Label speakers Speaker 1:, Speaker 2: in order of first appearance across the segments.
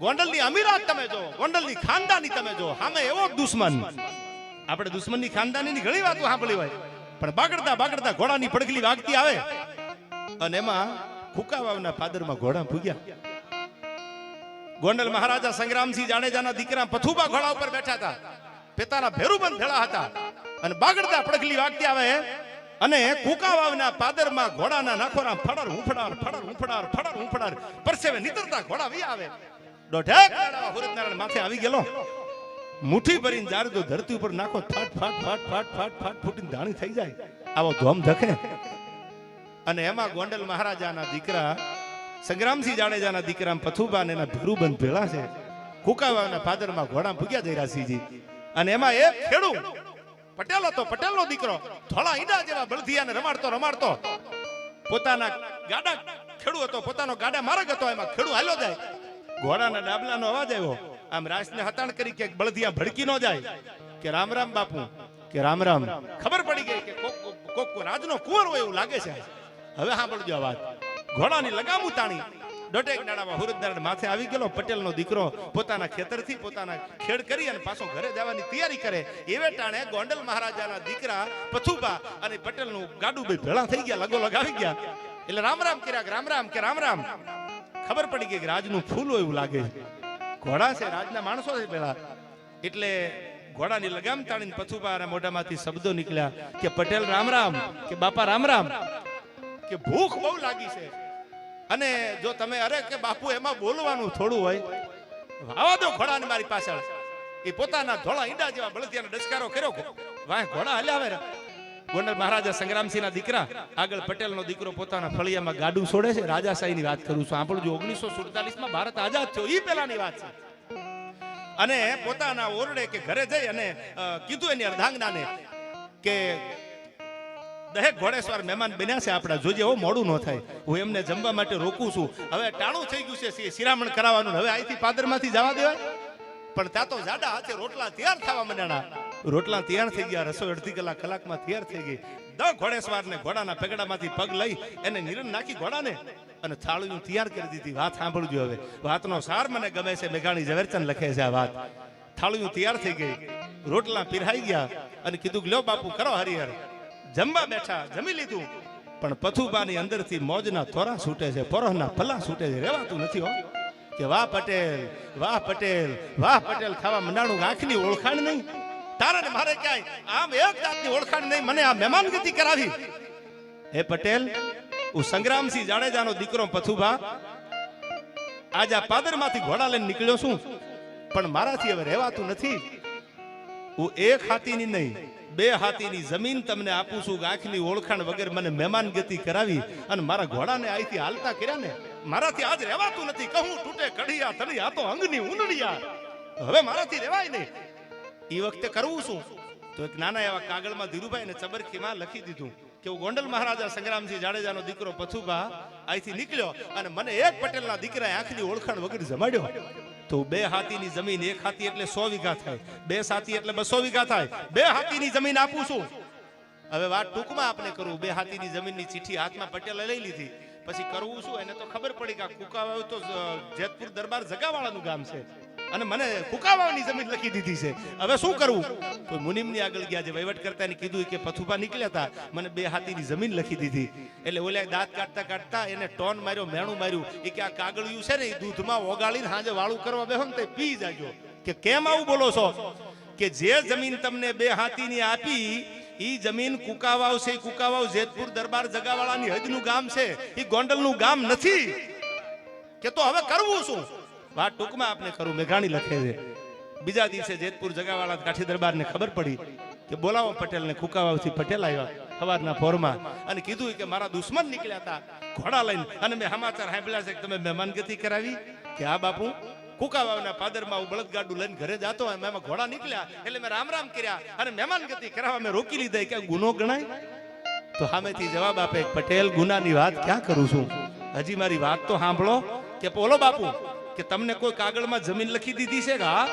Speaker 1: ગોંડલની અમીરાત તમે જો, ગોંડલની ખાનદાની તમે જો. સામે એવો દુશ્મન. આપણે દુશ્મનની ખાનદાનીની ઘણી વાતો સાંભળી હોય. પણ બાગડતા બાગડતા ઘોડાની પડગલી વાગતી આવે. અને એમાં ફુકાવાવના ફાદરમાં ઘોડા ભૂગ્યા ગોંડલ મહારાજા સંગ્રામસિંહ જાડેજાના દીકરા પથુબા ઘોડા ઉપર બેઠા હતા. પિતાના ભેરુબંધ ભેળા હતા. અને બાગડતા પડગલી વાગતી આવે. અને કુકાવાવના પાદરમાં ઘોડાના નાખોરા ફડર હુંફડાર ફડર હુંફડાર ફડર હુંફડાર. પરસેવે નીતરતા ઘોડા વી આવે. ને ફાદરમાં ઘોડા ભૂગ્યા જયરાસિંહજી અને એમાં એક ખેડૂ પટેલ હતો પટેલનો દીકરો થોડા ઈંડા જેવા બળદિયાને રમાડતો રમાડતો. પોતાના ગાડા ખેડૂ હતો, પોતાનો ગાડા માર્ગ હતો, એમાં ખેડૂ હાલ્યો જાય. ઘોડાના ડાબલાનો અવાજ આવ્યો. આમ રાસને હતાણ કરી કે બળધિયા ભડકી ન જાય. કે રામ રામ બાપુ, કે રામ રામ. ખબર પડી ગઈ કે કોક રાજનો કુંવર હોય એવું લાગે છે. હવે સાંભળજો વાત. ઘોડાની લગામ ઉતાણી. દોઢેક નાડામાં હુરદનારાયણ માથે આવી ગયેલો પટેલનો દીકરો પોતાના ખેતરથી પોતાના ખેડ કરી અને પાછો ઘરે જવાની તૈયારી કરે. એવે ટાણે ગોંડલ મહારાજાના દીકરા પથુબા અને પટેલનું ગાડું બે ભેળા થઈ ગયા લગો લગાવી ગયા. એટલે રામ રામ કર્યા રામ રામ, કે રામ રામ. ખબર પડી ગઈ કે રાજનું ફૂલ હોય એવું લાગે. ઘોડા છે, રાજના માણસો છે પેલા. એટલે ઘોડાની લગામ તાણીને પથુબાના મોઢામાંથી શબ્દો નીકળ્યા કે પટેલ રામ રામ, કે બાપા રામ રામ, કે ભૂખ બહુ લાગી છે. અને જો તમે અરે કે બાપુ એમાં બોલવાનું થોડું હોય, વાવા દો ઘોડાને મારી પાછળ. એ પોતાના ધોળા ઈંડા જેવા બળદિયાનો ડસકારો કર્યો. વાહ, ઘોડા રે. ગોંડલ મહારાજા સંગ્રામસિંહના દીકરા, આગળ પટેલનો દીકરો પોતાના ફળિયામાં ગાડું છોડે છે. રાજાશાહીની વાત કરું છું સાંભળજો ઓગણીસો સુડતાલીસમાં ભારત આઝાદ થયો. એ પહેલાની વાત છે. અને પોતાના ઓરડે કે ઘરે જઈ અને કીધું એની અર્ધાંગનાને કે દહેક ઘોડેશ્વર મહેમાન બન્યા છે આપણા. જોજે હો, મોડું ન થાય. હું એમને જમવા માટે રોકું છું. હવે ટાણું થઈ ગયું છે શિરામણ કરાવવાનું. હવે અહીંથી પાદરમાંથી જવા દેવાય. પણ ત્યાં તો જાડા હાથે રોટલા તૈયાર થવા માંડ્યા રોટલા તૈયાર થઈ ગયા, રસોઈ અડધી કલાક, કલાકમાં તૈયાર થઈ ગઈ. દ ઘોડેસવાર ને ઘોડાના પેગડામાંથી પગ લઈ એને નિરણ નાખી ઘોડાને અને થાળીનું તૈયાર કરી દીધી. વાત સાંભળજો હવે. વાતનો સાર મને ગમે છે, મેઘાણી ઝવેરચંદ લખે છે આ વાત. થાળીનું તૈયાર થઈ ગઈ. રોટલા પીરાઈ ગયા અને કીધું કે, લ્યો બાપુ, કરો હરિહર. જમવા બેઠા, જમી લીધું. પણ પથુબાની અંદરથી મોજના થોરા છૂટે છે, પરોહના ફલા છૂટે છે. રેવાતું નથી હો. કે વાહ પટેલ વાહ પટેલ વાહ પટેલ, ખાવા મંડાણું આંખની ઓળખાણ નહીં. તારે મારે ક્યાંય આમ એક જાતની ઓળખાણ નહીં. મને આ મહેમાનગતિ કરાવી. હે પટેલ, હું સંગ્રામસિંહ જાડેજાનો દીકરો પથુભા. આજ આ પાદરમાંથી ઘોડા લઈને નીકળ્યો છું, પણ મારાથી હવે રહેવાતું નથી. હું એક હાથીની નહીં, બે હાથીની જમીન તમને આપું છું. આંખની ઓળખાણ વગર મને મહેમાન ગતિ કરાવી અને મારા ઘોડાને અહીંથી હાલતા કર્યા ને, મારાથી આજ રહેવાતું નથી. કહું, તૂટે કઢિયા તળિયા તો અંગની ઉંદડિયા હવે મારાથી રહેવાય નહીં. એ વખતે કરવું શું? તો એક નાના એવા કાગળમાં ધીરુભાઈ ને ચબરખીમાં લખી દીધું કે હું ગોંડલ મહારાજા સંગ્રામસિંહ જાડેજાનો દીકરો પથુભા અહીંથી નીકળ્યો અને મને એક પટેલના દીકરાએ આંખની ઓળખાણ વગર જમાડ્યો. તો બે હાથીની જમીન એક હાથી એટલે સો વીઘા થાય, બે સાથી એટલે બસો વીઘા થાય, બે હાથીની જમીન આપું છું. હવે વાત ટૂંકમાં આપણે કરવું બે હાથીની જમીનની ચીઠી હાથમાં પટેલે લઈ લીધી. પછી કરવું શું? એને તો ખબર પડી કે કુકાવાવ તો જેતપુર દરબાર જગાવાળાનું ગામ છે. અને મને કુકાવાવની જમીન લખી દીધી છે. હવે શું કરવું? તો મુનિમની આગળ ગયા જે વહીવટ કરતા કીધું કે પથુપા નીકળ્યા હતા મને બે હાથીની જમીન લખી દીધી. એટલે ઓલા દાંત કાઢતા કાઢતા એને ટોન માર્યો, મેણું માર્યું. એ કે આ કાગળિયું છે ને એ દૂધમાં ઓગાળીને હાજે વાળું કરવા બેહો તે પી જાજો. કે કેમ આવું બોલો છો? કે જે જમીન તમને બે હાથીની આપી, ઈ જમીન કુકાવાવ છે કુકાવાવ જેતપુર દરબાર જગાવાળાની હદનું ગામ છે. ઈ ગોંડલનું ગામ નથી. કે તો હવે કરવું શું? વાત ટૂંકમાં આપને કરું મેઘાણી લખે છે. બીજા દિવસે જેતપુર જગાવાળા કાઠી દરબારને ખબર પડી કે બોલાવો પટેલને ખુકાવાથી પટેલ આવ્યા સવારના પોરમાં અને કીધું કે મારા દુશ્મન નીકળ્યા હતા, ઘોડા લઈને. અને મેં સમાચાર સાંભળ્યા છે કે તમે મહેમાનગતિ કરાવી? કે આ બાપુ કુકાવાવના પાદરમાં હું બળદગાડું લઈને ઘરે જતો હોય, એમાં ઘોડા નીકળ્યા. એટલે મેં રામ રામ કર્યા અને મહેમાનગતિ કરાવવા મેં રોકી લીધા. કે ગુનો ગણાય? તો સામેથી જવાબ આપે, પટેલ, ગુનાની વાત ક્યાં કરું છું? હજી મારી વાત તો સાંભળો. કે બોલો બાપુ કે તમને કોઈ કાગળમાં જમીન લખી દીધી છે કે હા?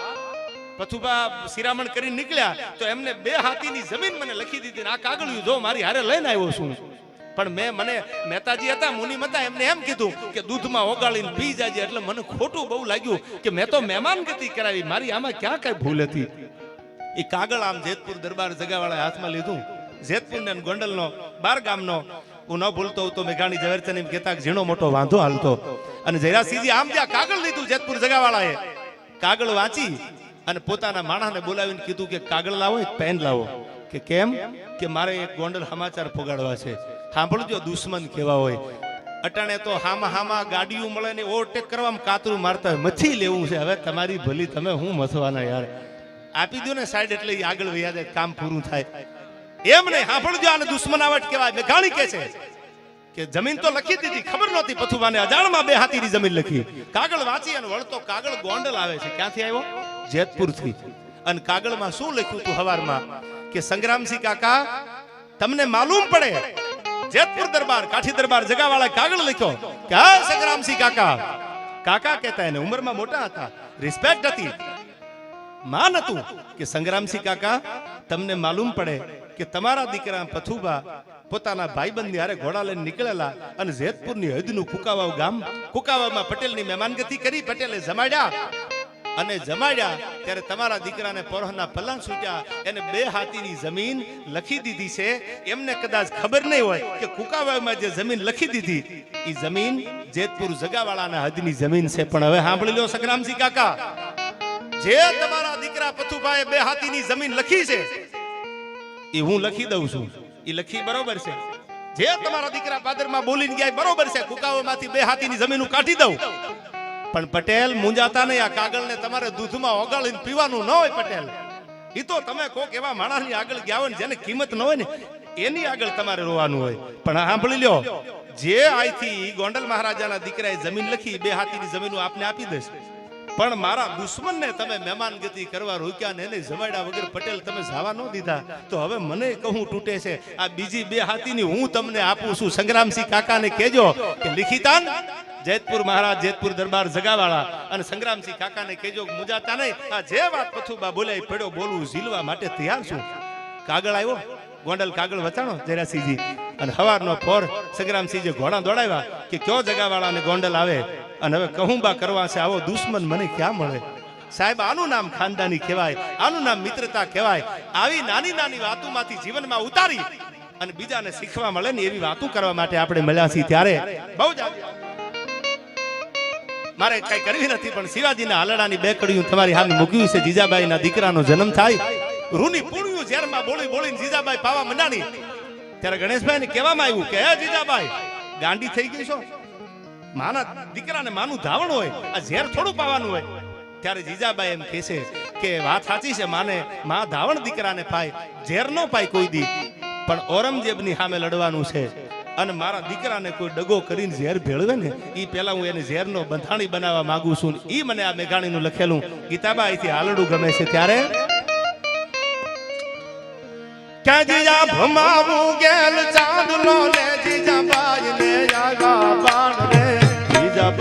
Speaker 1: પથુબા શિરામણ કરીને નીકળ્યા તો એમને બે હાથીની જમીન મને લખી દીધી આ કાગળિયું જો મારી હારે લઈને આવ્યો છું. પણ મેં મને મહેતાજી હતા, મુનિમ હતા, એમને એમ કીધું કે દૂધમાં ઓગાળીને પી જાજે એટલે મને ખોટું બહુ લાગ્યું કે મેં તો મહેમાન ગતિ કરાવી, મારી આમાં ક્યાં કઈ ભૂલ હતી? એ કાગળ આમ જેતપુર દરબાર જગાવાળા હાથમાં લીધું. જેતપુર ને ગોંડલનો, બાર ગામનો હું ન ભૂલતો તો મેઘાણી ઝવેરચંદ એમ કહેતા ઝીણો મોટો વાંધો હાલતો. અને જયરાસિંહજી આમ જ્યાં કાગળ લીધું જેતપુર જગાવાળાએ, કાગળ વાંચી અને પોતાના માણસને બોલાવીને કીધું કે કાગળ લાવો પેન લાવો. કે કેમ? કે મારે એક ગોંડલ સમાચાર ફોગાડવા છે. સાંભળજો, દુશ્મન કેવા હોય. અટાણે તો હામા હામા ગાડીઓ મળે ને ઓવરટેક કરવામાં કાતરું મારતા મથી લેવું છે. હવે તમારી ભલી, તમે હું મથવાના યાર? આપી દો ને સાઈડ એટલે આગળ વૈયા જાય, કામ પૂરું થાય. એમ નહીં સાંભળજો, આને દુશ્મનાવટ કહેવાય. મેઘાણી કે છે કે જમીન તો લખી દીધી, ખબર નહોતી પથુમાને અજાણમાં બે હાથીની જમીન લખી. કાગળ વાંચી અને વળતો કાગળ ગોંડલ આવે છે. ક્યાંથી આવ્યો? જેતપુરથી. અને કાગળમાં શું લખ્યું હતું હવારમાં? કે સંગ્રામસિંહ કાકા, તમને માલુમ પડે. જેતપુર દરબાર, કાઠી દરબાર જગાવાળા કાગળ લખ્યો કે, હા, સંગ્રામસિંહ કાકા. કાકા કહેતા એને, ઉંમરમાં મોટા હતા. રિસ્પેક્ટ હતી. માન હતું કે, સંગ્રામસિંહ કાકા, તમને માલુમ પડે. કે તમારા દીકરા પથુબા પોતાના ભાઈબંધ હારે ઘોડા લઈને નીકળેલા અને જેતપુરની હદનું કુકાવાવ ગામ કુકાવામાં પટેલની મહેમાનગતિ કરી પટેલે જમાડ્યા. અને જમાડ્યા ત્યારે તમારા દીકરાને પરોહના પલ્લા છૂટ્યા. એને બે હાથીની જમીન લખી દીધી છે. એમને કદાચ ખબર નહીં હોય કે કુકાવાવમાં જે જમીન લખી દીધી એ જમીન જેતપુર જગાવાળાના હદની જમીન છે. પણ હવે સાંભળી લો સંગ્રામસિંહ કાકા. જે તમારા દીકરા પથુભાઈએ બે હાથીની જમીન લખી છે એ હું લખી દઉં છું. એ લખી બરોબર છે. જે તમારા દીકરા પાદરમાં બોલીને ગયા બરોબર છે. કુકાઓમાંથી બે હાથીની જમીન કાઢી દઉં. પણ પટેલ મુંજાતા નહીં. આ કાગળને તમારે દૂધમાં ઓગાળીને પીવાનું ન હોય પટેલ. એ તો તમે કોક એવા માણસની આગળ ગયા હોય ને જેને કિંમત ન હોય ને, એની આગળ તમારે રોવાનું હોય. પણ સાંભળી લ્યો. જે આઈથી ગોંડલ મહારાજાના દીકરાએ જમીન લખી બે હાથીની જમીન આપને આપી દઈશ. પણ મારા દુશ્મનને તમે મહેમાન ગતિ કરવા રોક્યા ને એને જમાડ્યા વગર પટેલ તમે જવા ન દીધા. તો હવે મને કહું તૂટે છે. આ બીજી બે હાથીની હું તમને આપું છું. સંગ્રામસિંહ કાકાને કહેજો કે લિખિતાન જેતપુર મહારાજ જેતપુર દરબાર જગાવાળા અને સંગ્રામસિંહ કાકાને કહેજો મુજાતા નહીં. આ જે વાત પથુબા બોલાય પડ્યો બોલવું ઝીલવા માટે તૈયાર છું. કાગળ આવ્યો? ગોંડલ કાગળ વચાણો જયરાસિંહજી અને હવારનો ફોર સંગ્રામસિંહજી ઘોડા દોડાવ્યા કે કયો જગાવાળાને ગોંડલ આવે? અને હવે કહુંબા કરવા છે, આવો દુશ્મન મને ક્યાં મળે? સાહેબ, આનું નામ ખાનદાની કહેવાય, આનું નામ મિત્રતા કહેવાય. આવી નાની નાની વાતોમાંથી જીવનમાં ઉતારી અને બીજાને શીખવા મળે ને એવી વાતો કરવા માટે આપણે મળ્યા છીએ ત્યારે બહુ જ મારે કઈ કરવી નથી, પણ શિવાજીના હાલડાની બે કડીયું તમારી હાલ મૂક્યું છે. જીજાબાઈના દીકરાનો જન્મ થાય. રૂની પૂણ્યું ઝેરમાં બોલી બોલીને જીજાબાઈ પાવા મંડાણી. ત્યારે ગણેશભાઈને કહેવામાં આવ્યું કે, હે જીજાબાઈ, ગાંડી થઈ ગઈ છો? માના દીકરાને માનું ધાવણ હોય, આ ઝેર થોડું પાવાનું હોય. ત્યારે જીજાબાઈ એમ કહે છે કે વાત સાચી છે, માને માં ધાવણ દીકરાને પાય, ઝેર નો પાય કોઈ દી. પણ ઔરંગઝેબની સામે લડવાનું છે અને મારા દીકરાને કોઈ ડગો કરીને ઝેર ભેળવે ને એ પહેલા હું એને ઝેરનો બંધાણી બનાવવા માંગુ છું એ મને આ મેઘાણીનું લખેલું. ગીતાબા અહીંથી હાલડું ગમે છે ત્યારે? ક્યાં જીજા ભમાવું ગેલ ચાંદલો ને જીજા બાઈ ને આગા બાણ રે જીજા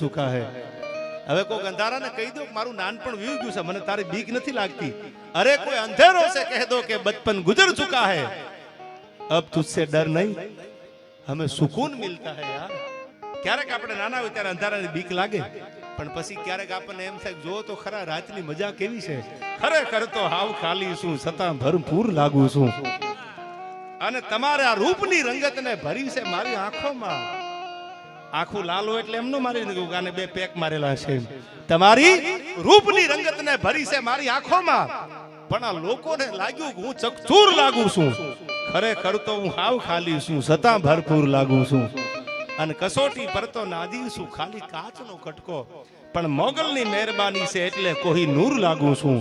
Speaker 1: ચૂકા હે. હવે કોઈ અંધારાને કહી દો મારું નાનપણ વીવ ગયું છે, મને તારી બીક નથી લાગતી. અરે કોઈ અંધેરો છે, કહે દો કે બચપન ગુજર ચુકા હે. અબ તુझसे ડર નહીં. હમે સુકૂન મિલતા હે યાર. ક્યારેક આપણે નાના હોય ત્યારે અંધારાની બીક લાગે. પણ પછી ક્યારેક આપણને એમ થાય જો તો ખરા, રાતની મજા કેવી છે. ખરેખર તો હાવ ખાલી છું છતાં ભરપૂર લાગુ છું. અને તમારે રૂપની રંગતને ભરી છે મારી આંખોમાં. આખું લાલો એટલે એમનું મારી દીધું આને બે પેક મારેલા છે. તમારી રૂપની રંગતને ભરી છે મારી આંખોમાં. પણ આ લોકોને લાગ્યું કે હું ચકચૂર લાગુ છું. ખરેખર તો હું હાવ ખાલી છું છતાં ભરપૂર લાગુ છું. અને કસોટી પર તો નાદી છું, ખાલી કાચનો કટકો. પણ મોગલની મહેરબાની છે એટલે કોઈ નૂર લાગુ છું.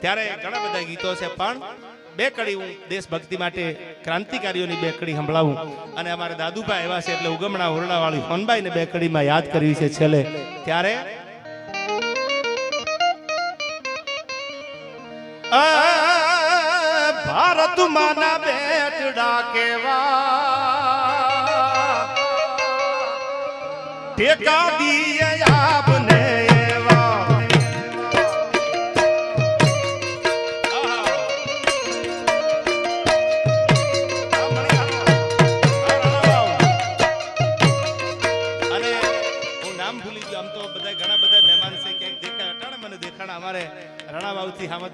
Speaker 1: ત્યારે ઘણા બધા ગીતો છે, પણ બે કડી હું દેશભક્તિ માટે ક્રાંતિકારીઓની બે કડી સંભળાવું. અને અમારા દાદુભાઈ એવા છે એટલે ઉગમણા ઓરડા વાળી હોનબાઈને બે કડીમાં યાદ કરવી છે છેલ્લે. ત્યારે ભારત માના બેટડા કેવા. ટેકા દીએ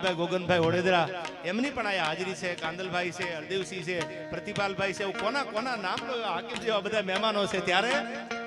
Speaker 1: રણાવાવથી ગોગનભાઈ ઓડેદરા એમની પણ અહીંયા હાજરી છે, કાંદલભાઈ છે, હરદેવસિંહ છે, પ્રતિપાલભાઈ છે. કોના કોના નામ હાકીમ જેવા બધા મહેમાનો છે ત્યારે?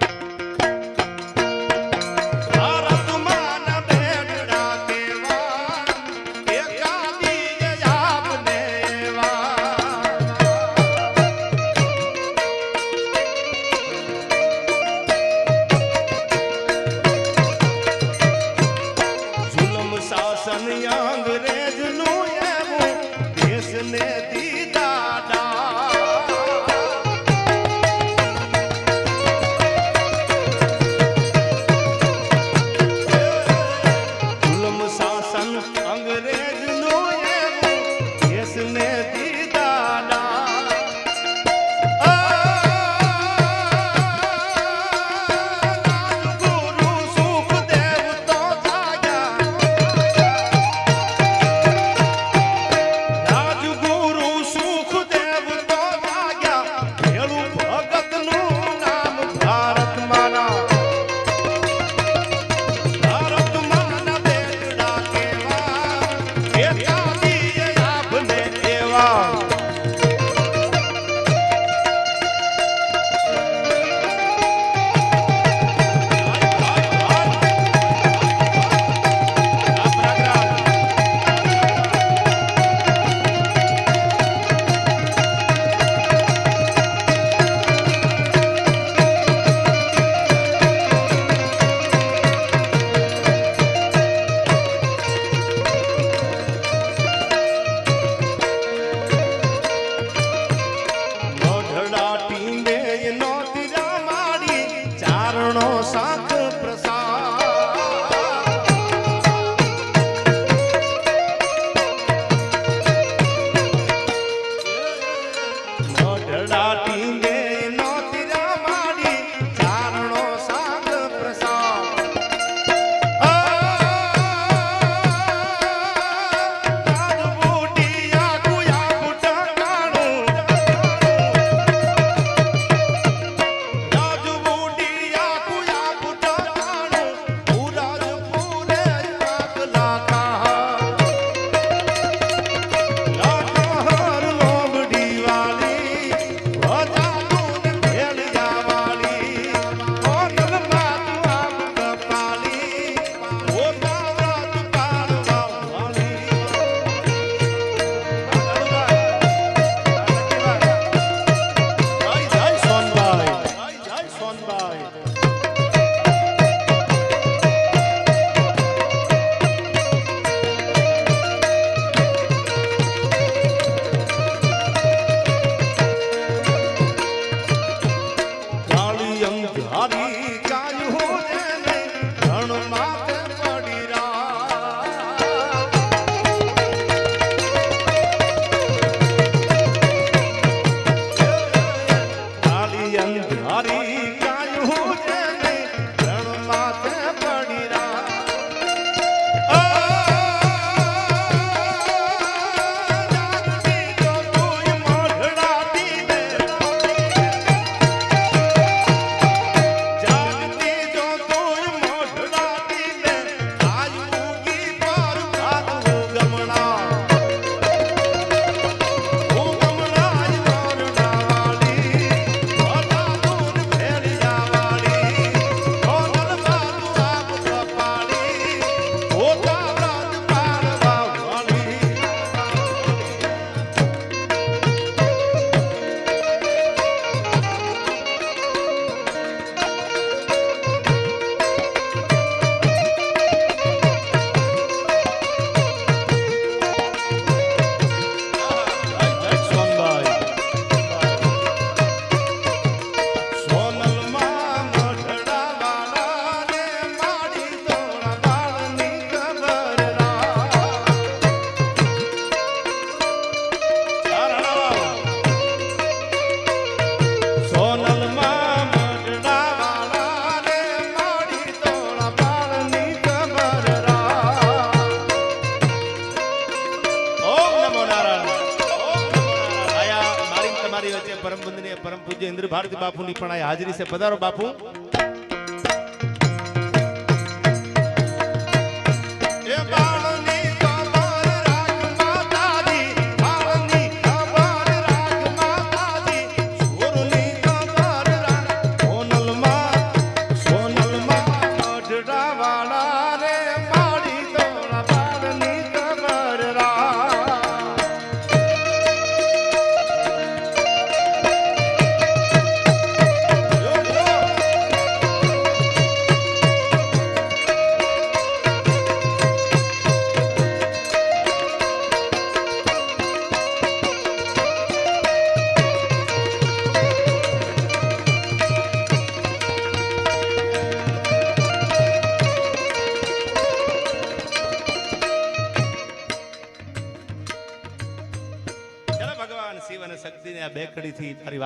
Speaker 1: ભારતી બાપુની પણ આયા હાજરી છે. પધારો બાપુ.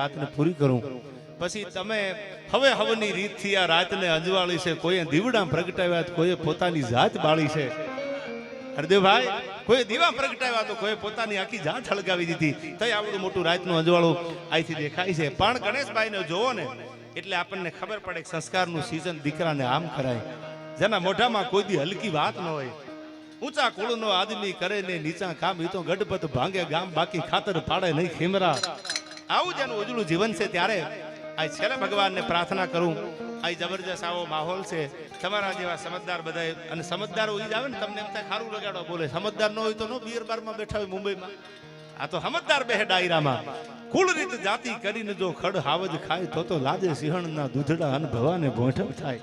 Speaker 1: વાતને પૂરી કરું. પછી તમે હવે હવની રીતથી આ રાતને અંજવાળી છે, કોઈએ દીવડા પ્રગટાવ્યા તો કોઈએ પોતાની જાત બાળી છે. હરદેવભાઈ કોઈ દીવા પ્રગટાવ્યા તો કોઈ પોતાની આખી જાત હળગાવી દીધી. તઈ આવડું મોટું રાતનું અંજવાળું અહીંથી દેખાય છે. પણ ગણેશભાઈને જોવો ને, એટલે આપણને ખબર પડે સંસ્કારનું સિઝન દીકરાને આમ કરાય. જેના મોઢામાં કોઈ દી હલકી વાત ન હોય. ઊંચા કુળનો આદમી કરે ને નીચા કામ એ તો ગઢપત ભાંગે ગામ, બાકી ખાતર પાડે નહીં ખીમરા. આવું જેનું ઉજળું જીવન છે ત્યારે આ છેલ્લે ભગવાનને પ્રાર્થના કરું. આ જબરજસ્ત આવો માહોલ છે. તમારા જેવા સમજદાર બધા અને સમજદારો જ આવે ને તમને એમ થાય ખારું લગાડો બોલે. સમજદાર ન હોય તો નો બિયર બારમાં બેઠા હોય મુંબઈમાં. આ તો સમજદાર બે ડાયરામાં. કુલ રીત જાતિ કરીને જો ખડ હાવજ ખાય તો તો લાજે સિંહણના દૂધડા અને ભવાને ભોંઠવ થાય.